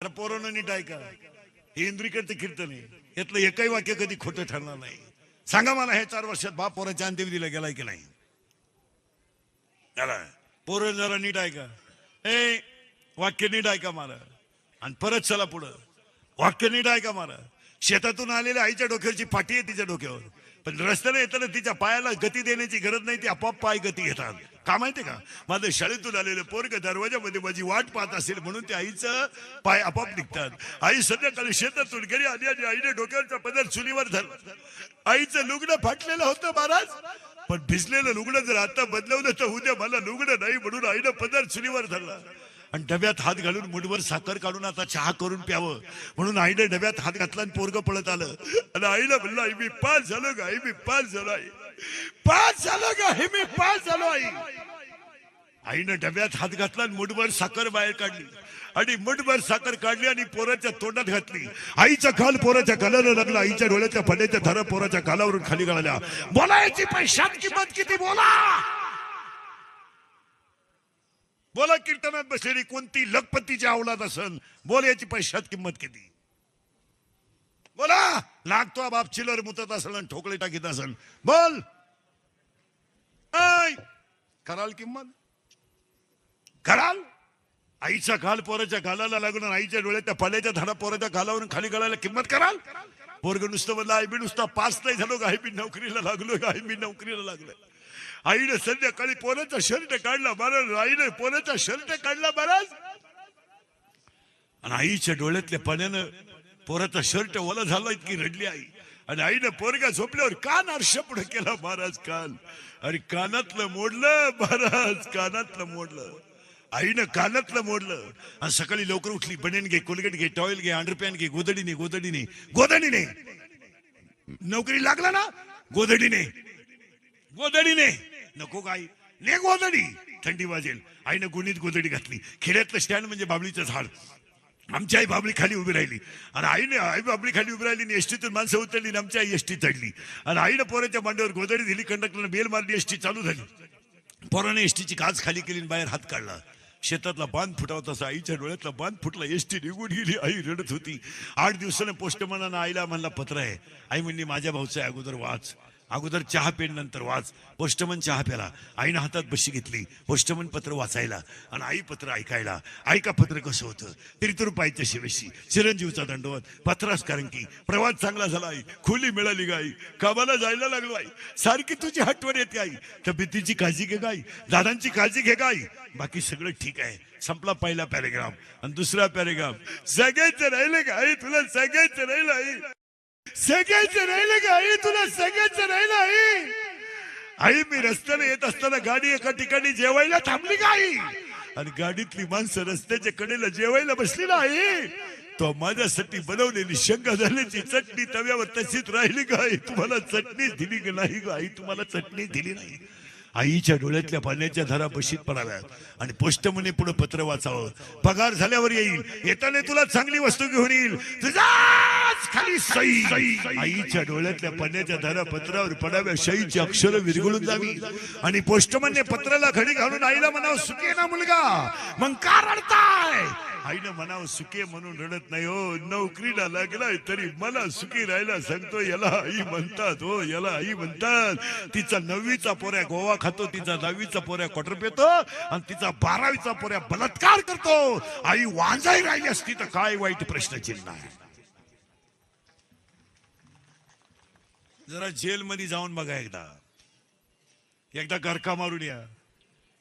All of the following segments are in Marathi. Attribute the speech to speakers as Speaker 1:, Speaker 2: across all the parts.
Speaker 1: अरे पोरानं नीट ऐका. हे इंद्रिकडचं कीर्तन आहे. यातलं एकही वाक्य कधी खोटं ठरणार नाही. सांगा मला हे चार वर्षात बाप पोराच्या अंत्यविधीला गेलाय की नाही? त्याला पोरं जरा नीट ऐका. ए वाक्य नीट ऐका मला. आणि परत चला पुढं. वाक्य नीट ऐका मला. शेतातून आलेल्या आईच्या डोक्यावरची फाटी आहे तिच्या डोक्यावर. पण रस्त्याने येताना तिच्या पायाला गती देण्याची गरज नाही ती आपोआप पाय गती घेतात का माहिती का? माझं शाळेतून आलेलं पोरग दरवाजामध्ये माझी वाट पाहत असेल म्हणून ते आईचं पाय आपोआप निघतात. आई संध्याकाळी शेतातून घरी आली आणि आईने डोक्यावरचा पदर चुलीवर धरला. आईचं लुगडं फाटलेलं होतं महाराज पण भिजलेलं लुगडं जर आता बदलवलं तर उद्या मला लुगडं नाही म्हणून आईनं पदर चुलीवर धरला. आणि डब्यात हात घालून मुठभर साखर काढून आता चहा करून प्यावं म्हणून आईने डब्यात हात घातला आणि पोरग पळत आलं. आणि आईला म्हणलं आई मी पास झालो ग आई मी पास झालो आई. पास झालो का हे मी पास झालो आई. आईनं डब्यात हात घातला आणि मुठभर साखर बाहेर काढली. आणि मुठभर साखर काढली आणि पोराच्या तोंडात घातली. आईचा खाल पोराच्या गालाला लागला. आईच्या डोळ्याच्या फड्याच्या थर पोराच्या गालावरून खाली गळाल्या बोलायची पैशात किंमत किती? बोला! बोला कीर्तनात बसलेली कोणती लखपतीची अवलाद असन? बोल याची पैशात किंमत किती? बोला लागतो बाप चिलर मुतत असेल आणि ठोकळे टाकीत असेल बोल. ऐ, कराल किंमत? कराल? आईचा घाल पोराच्या गालाला लागून आईच्या आईच्या डोळ्याच्या पाल्याच्या धाडा पोराच्या गालावरून खाली गाळायला किंमत कराल? पोरग नुसतं म्हणलं आई मी नुसता पास नाही झालो आई मी नोकरीला लागलो आई मी नोकरीला लागलो आईने संध्याकाळी पोराचा शर्ट काढला बरं आईने पोराचा शर्ट काढला महाराज आणि आईच्या डोळ्यातल्या पाण्यानं पोराचा शर्ट ओला झाला इतकी रडली आई. आणि आईनं पोरगा झोपल्यावर कान आरशा पुढे केला महाराज कान. आणि कानातलं मोडलं महाराज कानातलं मोडलं. आईनं कानातलं मोडलं. आणि सकाळी लवकर उठली बनेन घे कोलगेट घे टॉयल घे अंडरपॅन घे गोदडीने गोदडीने गोदडीने नोकरी लागला ना? गोदडीने गोदडीने नको काय ने गोदडी थंडी वाजेल. आईनं गुणीत गोदडी घातली. खेड्यातलं स्टँड म्हणजे बाबळीचं झाड. आमची आई बाबली खाली उभी राहिली. आणि आईने आई बाबली खाली उभी राहिली आणि एसटीतून माणसं उतरली आणि आमची आई एसटी चढली. आणि आईनं पोराच्या मांडीवर गोदडी दिली कंडक्टरनं बेल मारली एसटी चालू झाली. पोराने एसटीची काच खाली केली आणि बाहेर हात काढला. शेतातला बांध फुटावत तसा आईच्या डोळ्यातला बांध फुटला एसटी निघून गेली आई रडत होती. आठ दिवसानं पोस्टमनानं आईला म्हणला पत्र आहे. आई म्हणली माझ्या भाऊचा अगोदर वाच. अगोदर चहा पेन नंतर वाच. पोस्टमन चहा प्याला. आईनं हातात बशी घेतली. पोस्टमन पत्र वाचायला आणि आई पत्र ऐकायला. ऐका पत्र कसं होतं? त्रितुरुपाईच्या शिवेशी चिरंजीवचा दंडवत पत्रास कारण की प्रवास चांगला झाला आई. खुली मिळाली गाई कामाला जायला लागलो आई. सारखी तुझी आठवण येते आई. तब्येतीची काळजी घे गाई दादांची काळजी घे गाई बाकी सगळं ठीक आहे. संपला पहिला पॅरेग्राम आणि दुसरा पॅरेग्राम सगळ्याचं राहिलं का आई. तुला सगळ्याचं राहिलं आई. सगळ्याचं राहिलं का? आई तुला सगळ्याच राहिलं आई आई मी रस्त्याने येत असताना गाडी एका ठिकाणी जेवायला थांबली का आई? आणि गाडीतली माणसं रस्त्याच्या कडेला जेवायला बसली ना आई? तो माझ्यासाठी बनवलेली शंका झाल्याची चटणी तव्यावर तशीच राहिली का आई? तुम्हाला चटणीच दिली का नाही का आई? तुम्हाला चटणी दिली नाही. आईच्या डोळ्यातल्या पाण्याच्या धारा बशीत पडाव्यात आणि पोस्टमने पुढे पत्र वाचावं. पगार झाल्यावर येईल. येताना तुला चांगली वस्तू घेऊन येईल. तुझा खाली सई आईच्या डोळ्यातल्या पण्याच्या धारा पत्रावर पडाव्या शाईची अक्षर विरघळून जावी. आणि पोस्टमनने पत्राला घडी घालून आईला म्हणावं सुके ना मुलगा मग का रडताय? आईनं म्हणावं सुके म्हणून रडत नाही हो नोकरीला लागलाय तरी मला सुखी राहायला सांगतो याला आई म्हणतात हो याला आई म्हणतात. तिचा नववीचा पोऱ्या गोवा खातो तिचा दहावीचा पोऱ्या क्वार्टर पेतो आणि तिचा बारावीचा पोऱ्या बलात्कार करतो. आई वांजाई राहिली असती तर काय वाईट प्रश्न चिन्ह आहे? जरा जेलमध्ये जाऊन बघा एकदा. एकदा गरका मारून या.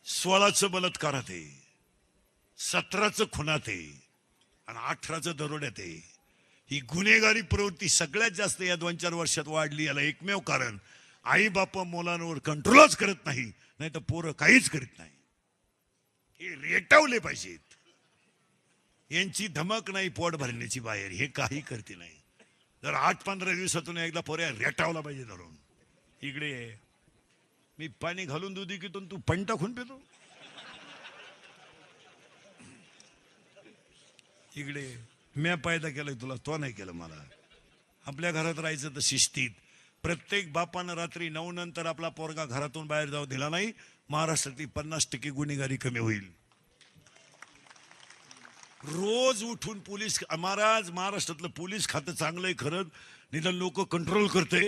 Speaker 1: सोळाचं बलात्कारात आहे. सतराचं खुनात आहे. आणि अठराचं दरोड्यात आहे. ही गुन्हेगारी प्रवृत्ती सगळ्यात जास्त या दोन चार वर्षात वाढली. याला एकमेव कारण आई बापा मुलांवर कंट्रोलच करत नाही नाही तर पोरं काहीच करीत नाही. हे रेटावले पाहिजेत. यांची धमक नाही पोट भरण्याची बाहेर. हे काही करते नाही. जर आठ पंधरा दिवसातून एकदा पोऱ्या रेटावला पाहिजे धरून. इकडे मी पाणी घालून दुधी की तू पण टाकून पितो. इकडे म्या पायदा केलाय तुला तो नाही केलं मला. आपल्या घरात राहायचं तर शिस्तीत. प्रत्येक बापानं रात्री नऊ नंतर आपला पोरगा घरातून बाहेर जाऊ दिला नाही. महाराष्ट्रातली पन्नास टक्के गुन्हेगारी कमी होईल. रोज उठून पोलीस महाराज महाराष्ट्रातलं पोलीस खातं चांगलंय खरंच. निदान लोक कंट्रोल करते.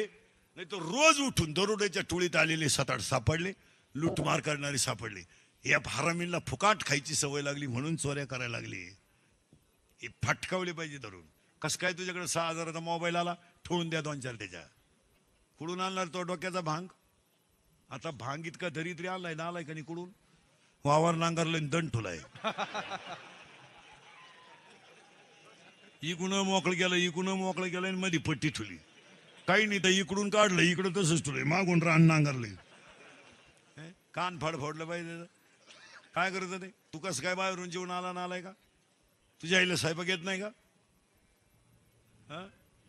Speaker 1: नाही तर रोज उठून दरोड्याच्या टोळीत आलेले सात आठ सापडले लूटमार करणारे सापडले. या हरामींना फुकाट खायची सवय लागली म्हणून चोऱ्या करायला लागली. हे फटकावले पाहिजे धरून कसं काय तुझ्याकडे सहा हजाराचा मोबाईल आला? ठेवून द्या दोन चार त्याच्या. कुडून आणणार तो डोक्याचा भांग? आता भांग इतका दरिद्री आणलाय ना आलाय का नाही कुडून? वावर नांगरलं दण दंड ठुलाय. इकडून मोकळं गेलं इकडून मोकळं गेलं आणि मध्ये पट्टी ठुली काही नाही तर इकडून काढलं इकडं तसंच ठुलंय मागून रान नांगरलंय. हे? कान फाड फोडलं पाहिजे. काय करत ते तू कसं काय बाहेरून जेवण आला ना आलाय का? तुझ्या आईला स्वयंपाक येत नाही का? हा?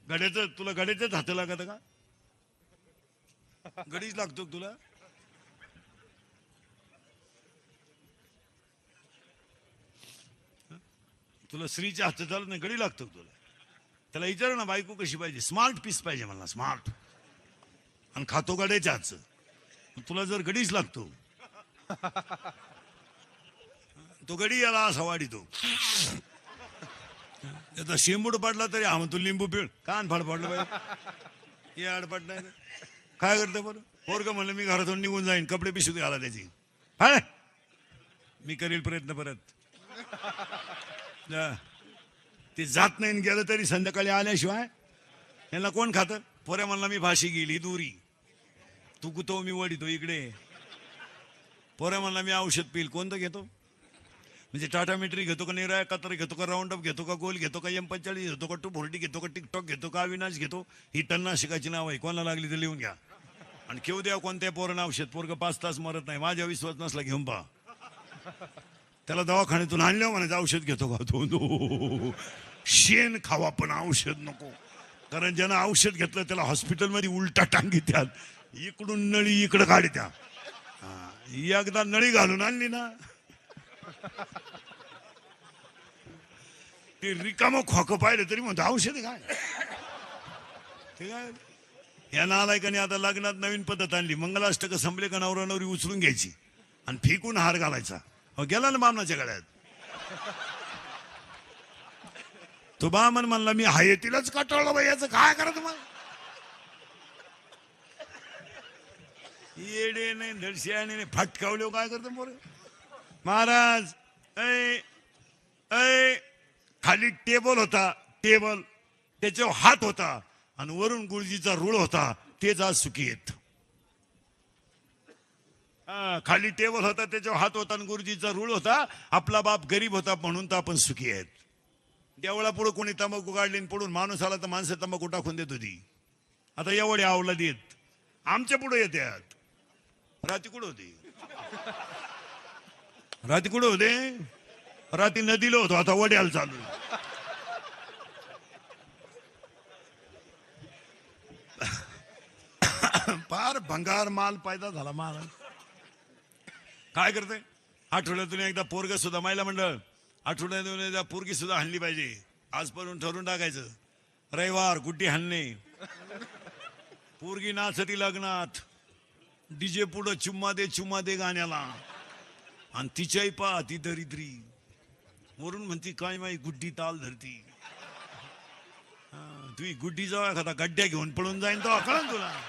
Speaker 1: गड्याचं तुला गड्याच्याच हात लागत का? गडीच लागतो तुला? तुला स्त्रीच्या हात चालत नाही गडी लागतो तुला? त्याला विचार ना बायको कशी पाहिजे? स्मार्ट पीस पाहिजे मला स्मार्ट आणि खातो गड्याच्या हातचं तुला जर गडीच लागतो. तो गडी याला असा वाढितो. त्याचा शेंबूड पडला तरी हा म्हणतो लिंबू पिळ. कान फाड पडलं पाहिजे हे आडपड नाही काय करतं बरं? पोरग म्हणलं मी घरातून निघून जाईन कपडे पिशू घाला त्याची. हाय मी करील प्रयत्न परत. ते जात नाही गेलं तरी संध्याकाळी आल्याशिवाय यांना कोण खातं? पोऱ्या म्हणला मी भाशी गेली दुरी. तू कुतो मी वडितो इकडे पोऱ्या म्हणला मी औषध पिल कोणतं घेतो? म्हणजे टाटा मेट्री घेतो का निराय कातर घेतो का राऊंड अप घेतो का गोल घेतो का एम पंचाळीस घेतो का टू फोर्टी घेतो का टिकटॉक घेतो का अविनाश घेतो? ही टन्नाशिकाची नाव आहे. कोणाला लागली तर लिहून घ्या. आणि घेऊ द्या कोणत्या पोरण औषध. पोरग पाच तास मरत नाही. माझ्या विश्वास नसला घेऊन पहा. त्याला दवाखान्यातून आणलं म्हणायचं औषध घेतो का? तो हो, हो, हो, शेण खावा पण औषध नको. कारण ज्यानं औषध घेतलं त्याला हॉस्पिटलमध्ये उलटा टांगी त्या इकडून नळी इकडं काढत्या हा, एकदा नळी घालून आणली ना ते रिकामं खोकं पाहिलं तरी म्हणतो औषध काय? ते काय? या नालायकाने आता लग्नात नवीन पद्धत आणली. मंगलाष्टक संपले का नवरा नवरी उचलून घ्यायची आणि फेकून हार घालायचा. गेला ना बामणाच्या गळ्यात. तो बामन म्हणला मी हाय कटाळलो बाई याचं काय करा तुम्हाला? येडे नाही धडशियाने नाही फटकावले हो, काय करतो पोरे? महाराज ऐ ऐ खाली टेबल होता टेबल. त्याच्यावर हात होता आणि वरून गुरुजीचा रूळ होता. तेच आज सुखी येत. खाली टेबल होता त्याच्यावर हात होता आणि गुरुजीचा रूळ होता. आपला बाप गरीब होता म्हणून तर आपण सुखी आहेत. देवळा पुढे कोणी तंबाखू काढली आणि पडून माणूस आला तर माणसं तंबाखू टाकून देत होती. आता एवढे आवला देत आमच्या पुढे येतात राती कुठं होती? राती कुठे होते? राती नदीला होतो. आता वड्याला चालू फार भंगार माल पायदा झाला महाराज. काय करते? आठवड्यातून एकदा पोरग सुद्धा महिला मंडळ आठवड्यातून एकदा पोरगी सुद्धा हाणली पाहिजे. आजपासून ठरवून टाकायचं. रविवार गुड्डी हाणणे. पोरगी नाचती लग्नात. डीजे पुढं चुम्मा दे चुम्मा दे गाण्याला. आणि तिच्याही पा ती दरिद्री. वरून म्हणती काय माही गुड्डी ताल धरती. हा, गुड्डी जाऊ एखादा गड्ड्या घेऊन पळून जाईन तो कळन तुला.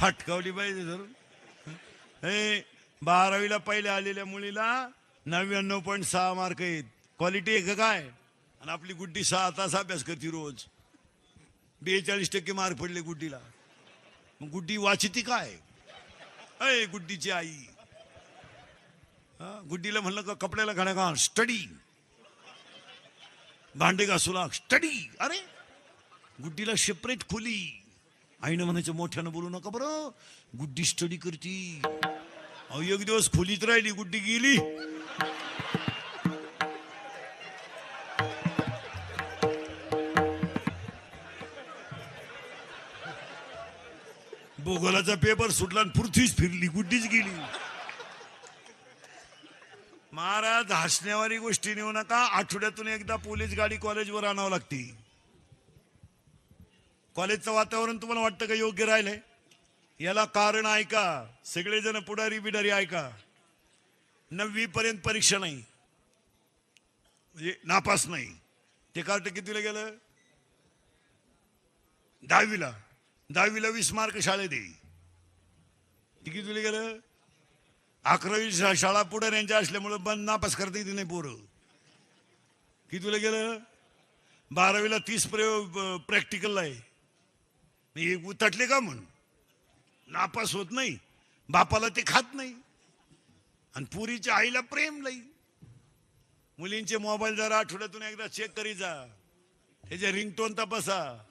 Speaker 1: फटकावली पाहिजे धरून हे बारावीला पहिले आलेल्या मुलीला नव्याण्णव पॉईंट सहा मार्क आहेत. क्वालिटी आहे का काय? आणि आपली गुड्डी सहा तास अभ्यास करते रोज. बेचाळीस टक्के मार्क पडले गुड्डीला. मग गुड्डी वाचिती काय? अय गुड्डीची आई. गुड्डीला म्हणलं का कपड्याला घाण्या का स्टडी भांडे घासू लाग स्टडी अरे गुड्डीला सेपरेट खोली. आईनं म्हणायचं मोठ्यानं बोलू नका बरं. गुड्डी स्टडी करती. अहो एक दिवस खोलीत राहिली गुड्डी गेली. भूगोलाचा पेपर सुटला आणि पृथ्वीच फिरली गुड्डीच गेली. महाराज हसण्यावारी गोष्टी नेऊ नका. आठवड्यातून एकदा पोलीस गाडी कॉलेजवर आणावं लागते. कॉलेजचं वातावरण तुम्हाला वाटतं का योग्य राहिलंय? याला कारण ऐका. सगळेजण पुढारी बिडारी ऐका. नववी पर्यंत परीक्षा नाही. म्हणजे नापास नाही. ते कार्ट कितीला गेलं? दहावीला. दहावीला वीस मार्क शाळेत आहे. ते कितीला गेलं? अकरावी शाळा पुढे यांच्या असल्यामुळं बंद नापास करता येते नाही पोरं. कितीला गेलं? बारावीला तीस प्रयोग प्रॅक्टिकलला आहे. मी उतटले का म्हणून? नापास होत नाही. बापाला ते खात नाही. आणि पुरीच्या आईला प्रेम नाही मुलींचे मोबाईल जरा आठवड्यातून एकदा चेक करी जा. त्याचे रिंगटोन तपासा.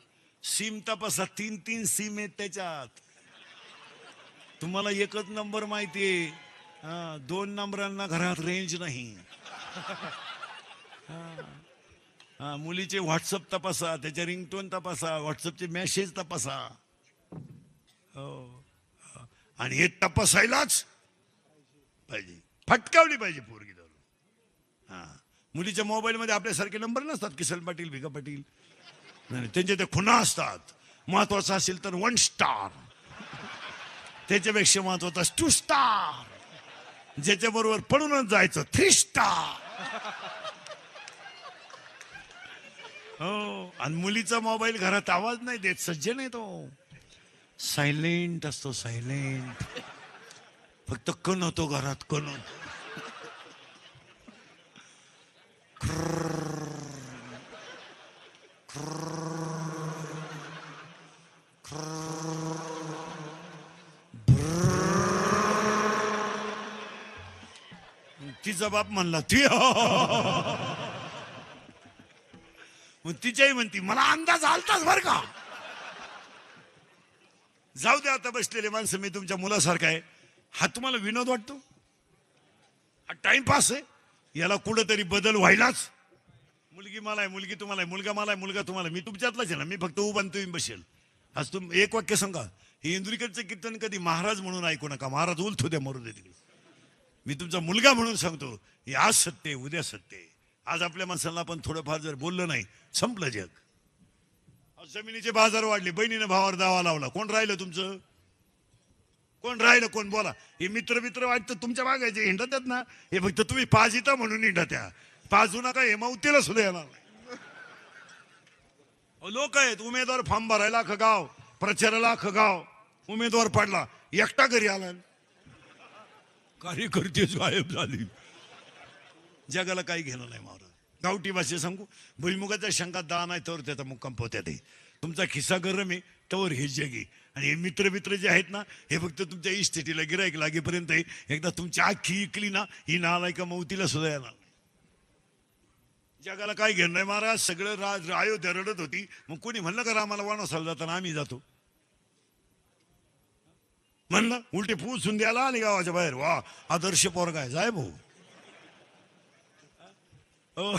Speaker 1: सिम तपासा. तीन तीन सिम आहेत त्याच्यात. तुम्हाला एकच नंबर माहितीये हा, दोन नंबरांना घरात रेंज नाही. मुलीचे व्हॉट्सअप तपासा त्याचे रिंगटोन तपासा व्हॉट्सअपचे मेसेज तपासा. हो, हो आणि हे तपासायलाच पाहिजे. फटकावली पाहिजे पोरगी धरून. हा. मुलीच्या मोबाईलमध्ये आपल्यासारखे नंबर नसतात किसन पाटील भिका पाटील. नाही, त्यांचे ते खुना असतात. महत्त्वाचा असेल तर वन स्टार त्याच्यापेक्षा महत्त्वाचा टू स्टार ज्याच्याबरोबर पडूनच जायचं थ्री स्टार हो आणि मुलीचा मोबाईल घरात आवाज नाही देत सज्जन आहे तो. सायलेंट असतो सायलेंट फक्त कण होतो घरात कण होतो. तिचा बाप म्हणला ती हो. मग तिच्याही म्हणती मला अंदाज आलताच बर का. जाऊ दे आता बसलेले माणसं मी तुमच्या मुलासारखा आहे. हा तुम्हाला विनोद वाटतो? हा टाइमपास आहे? याला कुठंतरी बदल व्हायलाच. मुलगी मला आहे मुलगी तुम्हाला आहे मुलगा मला आहे मुलगा तुम्हाला मी तुमच्यातलाच आहे ना मी फक्त उभा तुम्ही बसेल. आज तुम एक वाक्य सांगा. हे इंदुरीकडचं कीर्तन कधी महाराज म्हणून ऐकू नका. महाराज उलथू द्या मरू दे तिकडे. मी तुमचा मुलगा म्हणून सांगतो हे आज सत्य आहे उद्या सत्य आहे. आज आपल्या माणसांना आपण थोडंफार जर बोललं नाही संपलं जग. जमिनीचे बाजार वाढले बहिणीने भावावर दावा लावला. कोण राहिलं तुमचं? कोण राहिलं कोण? बोला. हे मित्र मित्र वाटतं तुमच्या मागायचे हिंडत आहेत ना हे फक्त तुम्ही पाजिता म्हणून हिंडत त्या पाजू नका हे मावतीला सुद्धा येणार नाही. लोक आहेत. उमेदवार फॉर्म भरायला अख्खं गाव प्रचाराला अख्खं गाव. उमेदवार पडला एकटा घरी आला. कार्यकर्ते गायब झाली. जगाला काही घेणं नाही महाराज गावठी भाषेत सांगू? भुईमुगाच्या शंकात दान आहे तर त्याचा मुक्काम पोत्यात आहे. तुमचा खिस्सा गरम आहे तवर हे जगी आणि हे मित्र मित्र जे आहेत ना हे फक्त तुमच्या इस्टेटीला गिरायक लागेपर्यंत आहे. एकदा तुमची आखी इकली ना ही नालायका मौतीला सुद्धा येणार जगाला काय घेणं नाही महाराज. सगळं राज अयोध्या रडत होती. मग कोणी म्हणलं का रामाला वाणसाला जाताना आम्ही जातो? म्हणलं उलटे फुसून द्यायला आणि गावाच्या बाहेर. वा आदर्श पोरगा आहे. जाय भाऊ. हो.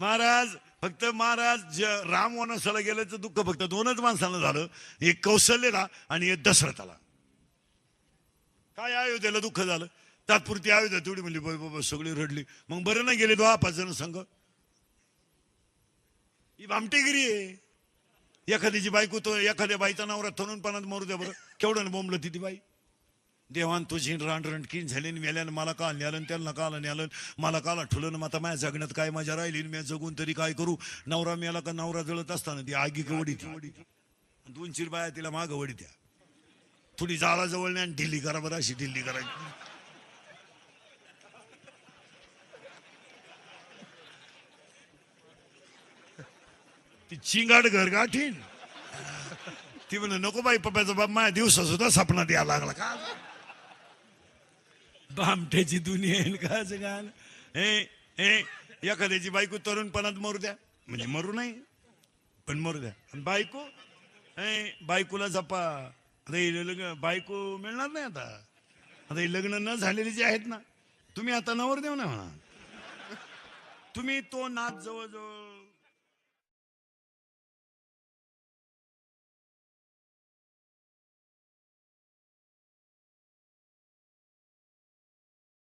Speaker 1: महाराज फक्त महाराज राम वनवासाला गेल्याचं दुःख फक्त दोनच माणसांना झालं. एक कौशल्यला आणि एक दशरथाला. काय अयोध्येला दुःख झालं? तात्पुरती अयोध्या तेवढी म्हणली बाई बाबा सगळी रडली. मग बरं नाही गेले दहा पाच जण संघ. ही भामटेगिरी आहे. एखाद्याची बायको तो एखाद्या बाईचा नवरा तरुणपणात मरू द्या बरं. केवढं बोंबलं ती ती बाई. देवान तुझी रांडरणकीन झाली न मेल्यानं मला काल न्यालन त्यांना काल न्यालन. मला काला ठुलन न आता माझ्या जगण्यात काय मजा राहिली मी जगून तरी काय करू? नवरा मेला का नवरा जळत असताना ती आगी वडी दोन चिर बाया तिला माग वडी द्या थोडी जाळा जवळ नाही आणि ढिल्ली करा बरं अशी ढिल्ली करायची. ती चिंगाड घर गाठीन. ती म्हणे नको बाई पप्पाचा बाप माझ्या दिवसा सुद्धा सपनात द्यायला लागला. का? बामट्याची दुनिया आहे का असं जगाल हे हे एखाद्याची बायको तरुणपणात मरू द्या. म्हणजे मरू नाही पण मरू द्या. आणि बायको हे बायकोला जपा. आता हे लग्न बायको मिळणार नाही आता. आता हे लग्न न झालेले जे आहेत ना तुम्ही आता नवर देऊ ना म्हणा तुम्ही तो नाच जवळजवळ